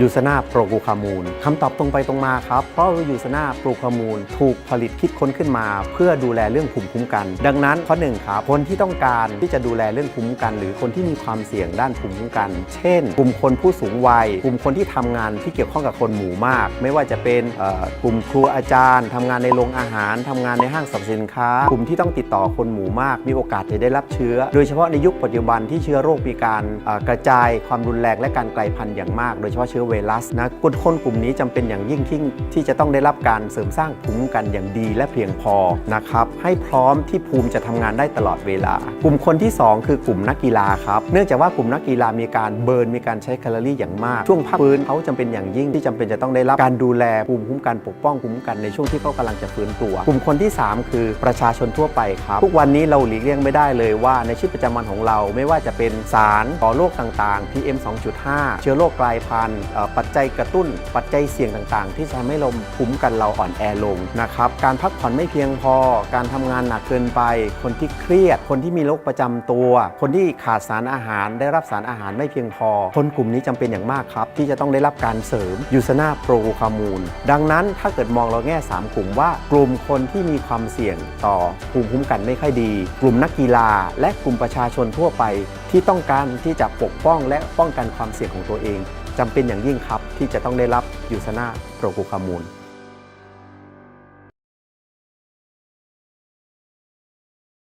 ยูซนาโปรกูคามูลคำตอบตรงไปตรงมาครับ เพราะยูซนาโปรคามูลถูกผลิตคิดค้นขึ้นมา เพื่อดูแลเรื่องภูมิคุ้มกัน ดังนั้นข้อหนึ่งครับคนที่ต้องการที่จะดูแลเรื่องภูมิคุ้มกัน หรือคนที่มีความเสี่ยงด้านภูมิคุ้มกัน เช่น กลุ่มคนผู้สูงวัย กลุ่มคนที่ทำงานที่เกี่ยวข้องกับคนหมู่มาก ไม่ว่าจะเป็นกลุ่มครูอาจารย์ทำงานในโรงอาหารทำงานในห้างสรรพสินค้า กลุ่มที่ต้องติดต่อคนหมู่มาก มีโอกาสจะได้รับเชื้อ โดยเฉพาะในยุคปัจจุบันที่เชื้อโรคมีการกระจายความรุนแรงและการกลายพันธุ์อย่างมาก โดยเฉพาะเชื้อไวรัสนะคนคนกลุ่มนี้จำเป็นอย่างยิ่งที่ที่จะต้องได้รับการเสริมสร้างภูมิคุ้มกันอย่างดีและเพียงพอนะครับให้พร้อมที่ภูมิจะทำงานได้ตลอดเวลา กลุ่มคนที่ 2 คือกลุ่มนักกีฬาครับเนื่องจากว่ากลุ่มนักกีฬามีการเบิร์นมีการใช้แคลอรี่อย่างมาก ช่วงพักฟื้นเขาจำเป็นอย่างยิ่งที่จำเป็นจะต้องได้รับการดูแลภูมิคุ้มกันปกป้องภูมิคุ้มกันในช่วงที่เขากำลังจะฟื้นตัว กลุ่มคนที่ 3 คือประชาชนทั่วไปครับทุกวันนี้เราหลีกเลี่ยงไม่ได้เลยว่าในชีวิตประจำวันของเราไม่ว่าจะเป็นสารก่อโรคต่างๆ PM 2.5 เชื้อโรคกลายพันธุ์ปัจจัยกระตุ้น ปัจจัยเสี่ยงต่างๆ ที่จะทำให้เราภูมิคุ้มกันเราอ่อนแอลงนะครับ การพักผ่อนไม่เพียงพอ การทำงานหนักเกินไป คนที่เครียด คนที่มีโรคประจำตัว คนที่ขาดสารอาหาร ได้รับสารอาหารไม่เพียงพอ คนกลุ่มนี้จำเป็นอย่างมากครับ ที่จะต้องได้รับการเสริมยูซนาโปรคามูล ดังนั้นถ้าเกิดมองเราแง่ 3 กลุ่มว่า กลุ่มคนที่มีความเสี่ยงต่อภูมิคุ้มกันไม่ค่อยดี กลุ่มนักกีฬา และกลุ่มประชาชนทั่วไป ที่ต้องการที่จะปกป้องและป้องกันความเสี่ยงของตัวเอง จำเป็นอย่างยิ่งครับที่จะต้องได้รับยูซนาโปรกูคามูล